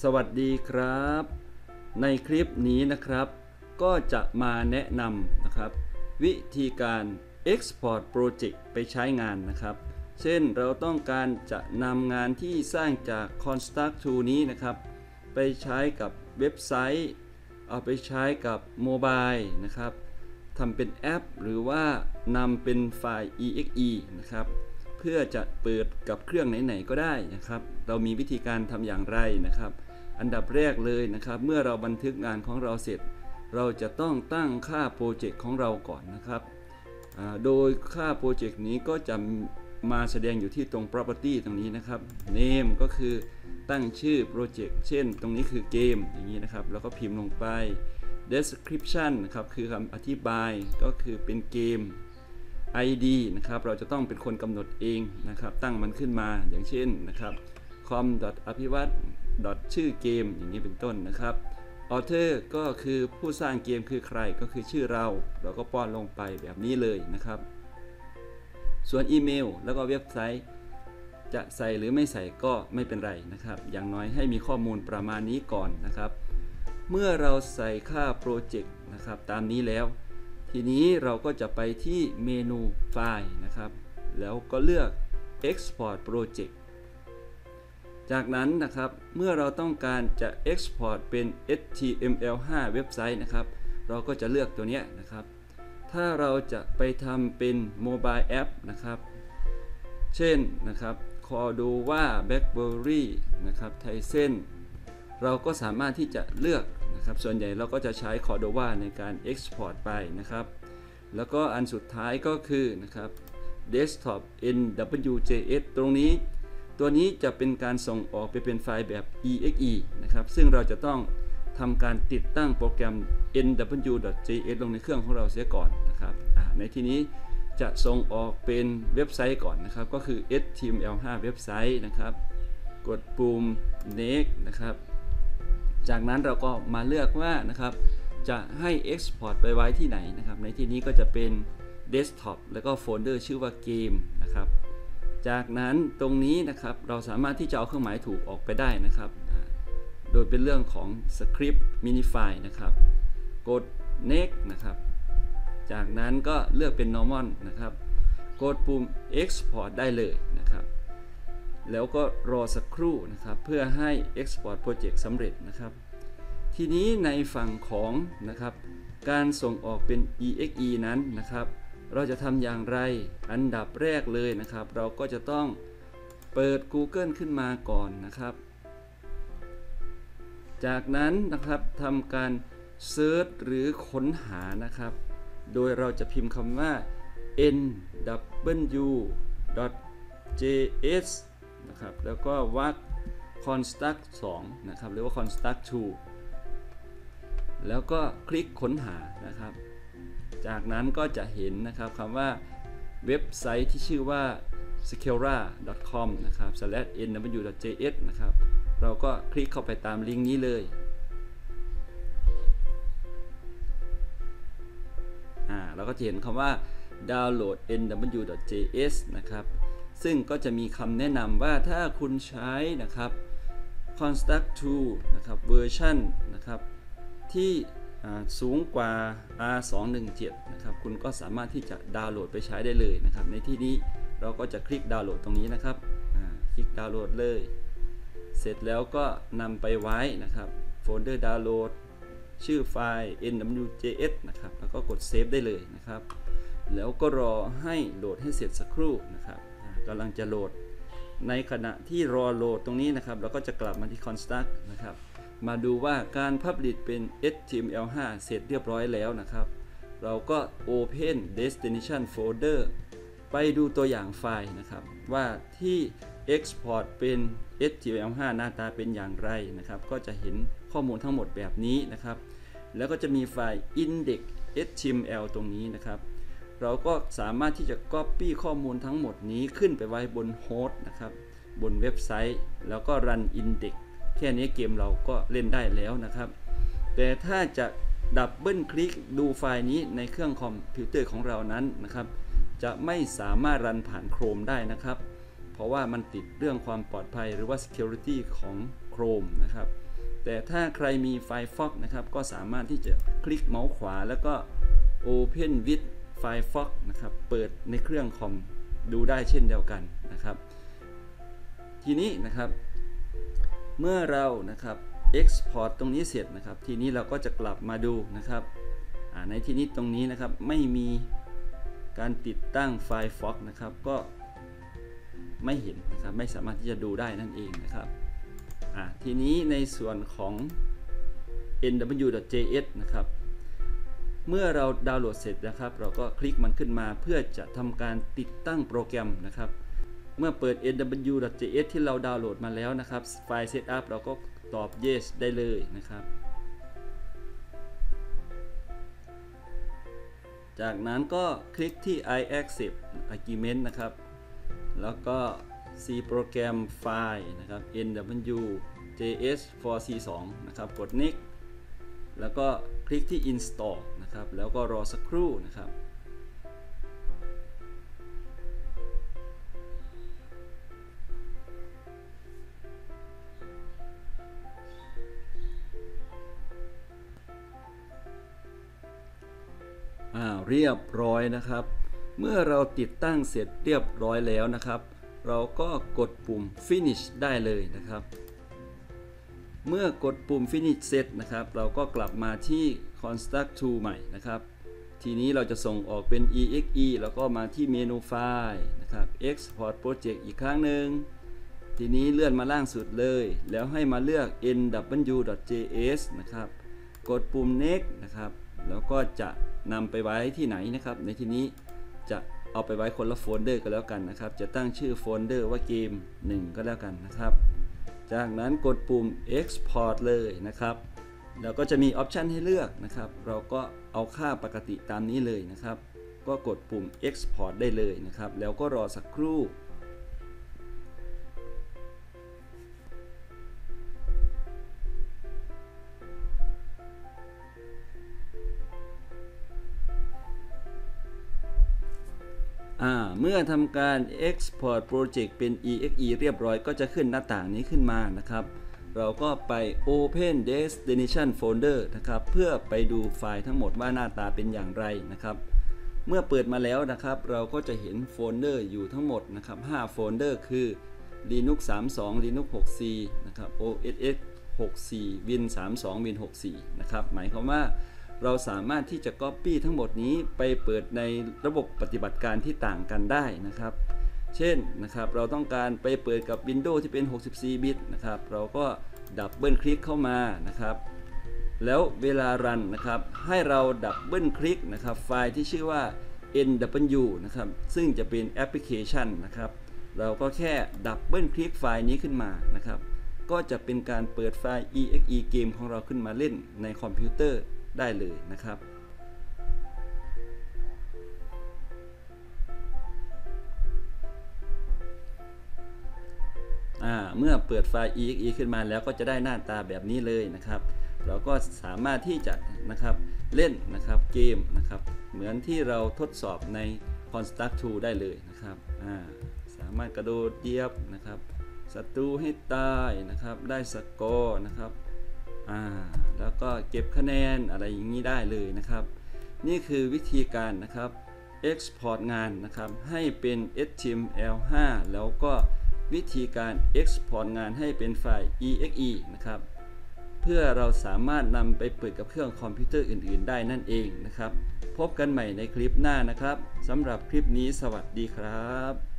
สวัสดีครับ ในคลิปนี้นะครับ ก็จะมาแนะนำนะครับ วิธีการ Export Project ไปใช้งานนะครับ เช่นเราต้องการจะนำงานที่สร้างจาก Construct Tool นี้นะครับ ไปใช้กับเว็บไซต์ เอาไปใช้กับโมบายนะครับทำเป็นแอป หรือว่านำเป็นไฟล์ exe นะครับ เพื่อจะเปิดกับเครื่องไหนๆก็ได้นะครับ เรามีวิธีการทำอย่างไรนะครับ อันดับแรกเลยนะครับ เมื่อเราบันทึกงานของเราเสร็จ เราจะต้องตั้งค่าโปรเจกต์ของเราก่อนนะครับโดยค่าโปรเจกต์นี้ก็จะมาแสดงอยู่ที่ตรง property ตรงนี้นะครับ name ก็คือตั้งชื่อโปรเจกต์เช่น ตรงนี้คือเกมอย่างนี้นะครับ แล้วก็พิมพ์ลงไป description นะครับคือคำอธิบายก็คือเป็นเกม ID นะครับเราจะต้องเป็นคนกำหนดเองนะครับ ตั้งมันขึ้นมาอย่างเช่นนะครับ com อภิวัตชื่อเกมอย่างนี้เป็นต้นนะครับ author ก็คือผู้สร้างเกมคือใครก็คือชื่อเรา เราก็ป้อนลงไปแบบนี้เลยนะครับ ส่วนอีเมลแล้วก็เว็บไซต์ จะใส่หรือไม่ใส่ก็ไม่เป็นไรนะครับ อย่างน้อยให้มีข้อมูลประมาณนี้ก่อนนะครับ เมื่อเราใส่ค่าโปรเจกต์นะครับตามนี้แล้ว ทีนี้เราก็จะไปที่เมนูไฟล์นะครับ แล้วก็เลือก Export Project จากนั้นนะครับเมื่อเราต้องการจะ Export เป็น HTML5 เว็บไซต์นะครับ เราก็จะเลือกตัวนี้นะครับ ถ้าเราจะไปทำเป็นโมบายแอปนะครับ เช่นนะครับ Cordova BlackBerry นะครับไทเซน เราก็สามารถที่จะเลือกนะครับ ส่วนใหญ่เราก็จะใช้ Cordova ในการ Export ไปนะครับ แล้วก็อันสุดท้ายก็คือนะครับ Desktop NWJS ตรงนี้ ตัวนี้จะเป็นการส่งออกไปเป็นไฟล์แบบ exe นะครับ ซึ่งเราจะต้องทำการติดตั้งโปรแกรม nw.js ลงในเครื่องของเราเสียก่อนนะครับในที่นี้จะส่งออกเป็นเว็บไซต์ก่อนนะครับ ก็คือ html5 เว็บไซต์นะครับ กดปุ่ม next นะครับ จากนั้นเราก็มาเลือกว่านะครับจะให้ export ไปไว้ที่ไหนนะครับ ในที่นี้ก็จะเป็น desktop แล้วก็โฟลเดอร์ชื่อว่าเกมนะครับ จากนั้นตรงนี้นะครับเราสามารถที่จะเอาเครื่องหมายถูกออกไปได้นะครับ โดยเป็นเรื่องของ script minify นะครับ กด next นะครับ จากนั้นก็เลือกเป็น normal นะครับ กดปุ่ม export ได้เลยนะครับ แล้วก็รอสักครู่นะครับ เพื่อให้ export project สำเร็จนะครับ ทีนี้ในฝั่งของนะครับ การส่งออกเป็น exe นั้นนะครับ เราจะทำอย่างไรอันดับแรกเลยนะครับ เราก็จะต้องเปิด Google ขึ้นมาก่อนนะครับ จากนั้นนะครับทำการเซิร์ชหรือค้นหานะครับ โดยเราจะพิมพ์คำว่า nw.js นะครับแล้วก็วัก construct 2นะครับหรือว่า construct 2 แล้วก็คลิกค้นหานะครับ จากนั้นก็จะเห็นนะครับคำว่าเว็บไซต์ที่ชื่อว่า scala.com นะครับ /nw.js นะครับ เราก็คลิกเข้าไปตามลิงก์นี้เลยอ่าเราก็จะเห็นคำว่า download nw.js นะครับ ซึ่งก็จะมีคำแนะนำว่าถ้าคุณใช้นะครับ construct 2นะครับเวอร์ชันนะครับ ที่สูงกว่า R217 นะครับคุณก็สามารถที่จะดาวน์โหลดไปใช้ได้เลยนะครับ ในที่นี้เราก็จะคลิกดาวน์โหลดตรงนี้นะครับคลิกดาวน์โหลดเลย เสร็จแล้วก็นำไปไว้นะครับโฟลเดอร์ดาวน์โหลดชื่อไฟล์ nwjs นะครับ แล้วก็กดเซฟได้เลยนะครับ แล้วก็รอให้โหลดให้เสร็จสักครู่นะครับำลังจะโหลด ในขณะที่รอโหลดตรงนี้นะครับ เราก็จะกลับมาที่ construct นะครับ มาดูว่าการ Publish เป็น HTML5 เสร็จเรียบร้อยแล้วนะครับ เราก็ Open Destination Folder ไปดูตัวอย่างไฟล์นะครับ ว่าที่ Export เป็น HTML5 หน้าตาเป็นอย่างไรนะครับ ก็จะเห็นข้อมูลทั้งหมดแบบนี้นะครับ แล้วก็จะมีไฟล์ index html ตรงนี้นะครับ เราก็สามารถที่จะ Copy ข้อมูลทั้งหมดนี้ขึ้นไปไว้บนโฮสต์นะครับบนเว็บไซต์ แล้วก็ run index แค่นี้เกมเราก็เล่นได้แล้วนะครับ แต่ถ้าจะดับเบิลคลิกดูไฟล์นี้ในเครื่องคอมพิวเตอร์ของเรานั้นนะครับ จะไม่สามารถรันผ่าน Chrome ได้นะครับ เพราะว่ามันติดเรื่องความปลอดภัยหรือว่า security ของ Chrome นะครับ แต่ถ้าใครมี Firefox นะครับ ก็สามารถที่จะคลิกเมาส์ขวาแล้วก็ Open with Firefox นะครับเปิดในเครื่องคอมดูได้เช่นเดียวกันนะครับ ทีนี้นะครับ เมื่อเรานะครับ Export ตรงนี้เสร็จนะครับ ทีนี้เราก็จะกลับมาดูนะครับในที่นี้ตรงนี้นะครับไม่มีการติดตั้งไฟล์ Fox นะครับก็ไม่เห็นนะครับไม่สามารถที่จะดูได้นั่นเองนะครับทีนี้ในส่วนของ nw.js นะครับ เมื่อเราดาวน์โหลดเสร็จนะครับ เราก็คลิกมันขึ้นมาเพื่อจะทำการติดตั้งโปรแกรมนะครับ เมื่อเปิด nw.js ที่เราดาวน์โหลดมาแล้วนะครับ ไฟล์ setup เราก็ตอบ yes ได้เลยนะครับ จากนั้นก็คลิกที่ I accept agreement นะครับ แล้วก็ C โปรแกรมไฟล์นะครับ nw js for c2 นะครับ กด next แล้วก็คลิกที่ install นะครับ แล้วก็รอสักครู่นะครับอ่าเรียบร้อยนะครับ เมื่อเราติดตั้งเสร็จเรียบร้อยแล้วนะครับ เราก็กดปุ่ม finish ได้เลยนะครับ เมื่อกดปุ่ม finish set นะครับ เราก็กลับมาที่ construct tool ใหม่นะครับ ทีนี้เราจะส่งออกเป็น exe แล้วก็มาที่เมนูไฟล์นะครับ export project อีกครั้งหนึ่ง ทีนี้เลื่อนมาล่างสุดเลย แล้วให้มาเลือก nw.js นะครับ กดปุ่ม next นะครับ แล้วก็จะนำไปไว้ที่ไหนนะครับ ในที่นี้จะเอาไปไว้คนละโฟลเดอร์ก็แล้วกันนะครับ จะตั้งชื่อโฟลเดอร์ว่าเกม 1 ก็แล้วกันนะครับ จากนั้นกดปุ่ม export เลยนะครับแล้วก็จะมีออปชันให้เลือกนะครับ เราก็เอาค่าปกติตามนี้เลยนะครับ ก็กดปุ่ม export ได้เลยนะครับ แล้วก็รอสักครู่ เมื่อทำการ Export Project เป็น exe เรียบร้อยก็จะขึ้นหน้าต่างนี้ขึ้นมานะครับ เราก็ไป Open Destination Folder นะครับ เพื่อไปดูไฟล์ทั้งหมดว่าหน้าตาเป็นอย่างไรนะครับ เมื่อเปิดมาแล้วนะครับ เราก็จะเห็นโฟลเดอร์อยู่ทั้งหมดนะครับ 5 โฟลเดอร์คือ Linux 32 Linux 64 นะครับ OS X 64 Win 32 Win 64 นะครับ หมายความว่า เราสามารถที่จะ Copy ทั้งหมดนี้ไปเปิดในระบบปฏิบัติการที่ต่างกันได้นะครับ เช่นนะครับเราต้องการไปเปิดกับ Windows ที่เป็น 64 บิตนะครับเราก็ดับเบิลคลิกเข้ามานะครับ แล้วเวลารันนะครับ ให้เราดับเบิลคลิกนะครับ ไฟล์ที่ชื่อว่า nw นะครับ ซึ่งจะเป็นแอปพลิเคชันนะครับ เราก็แค่ดับเบิลคลิกไฟล์นี้ขึ้นมานะครับ ก็จะเป็นการเปิดไฟล์ exe เกมของเราขึ้นมาเล่นในคอมพิวเตอร์ ได้เลยนะครับ เมื่อเปิดไฟล์ exe ขึ้นมาแล้วก็จะได้หน้าตาแบบนี้เลยนะครับ เราก็สามารถที่จะนะครับเล่นนะครับเกมนะครับ เหมือนที่เราทดสอบใน Construct 2ได้เลยนะครับสามารถกระโดดเยียบนะครับศัตรูให้ตายนะครับ ได้สกอร์นะครับ อ่าแล้วก็เก็บคะแนนอะไรอย่างนี้ได้เลยนะครับ นี่คือวิธีการนะครับ Export งานนะครับ ให้เป็น HTML5 แล้วก็วิธีการ Export งานให้เป็นไฟล์ exe นะครับ เพื่อเราสามารถนำไปเปิดกับเครื่องคอมพิวเตอร์อื่น ๆ ได้นั่นเองนะครับ พบกันใหม่ในคลิปหน้านะครับสำหรับคลิปนี้สวัสดีครับ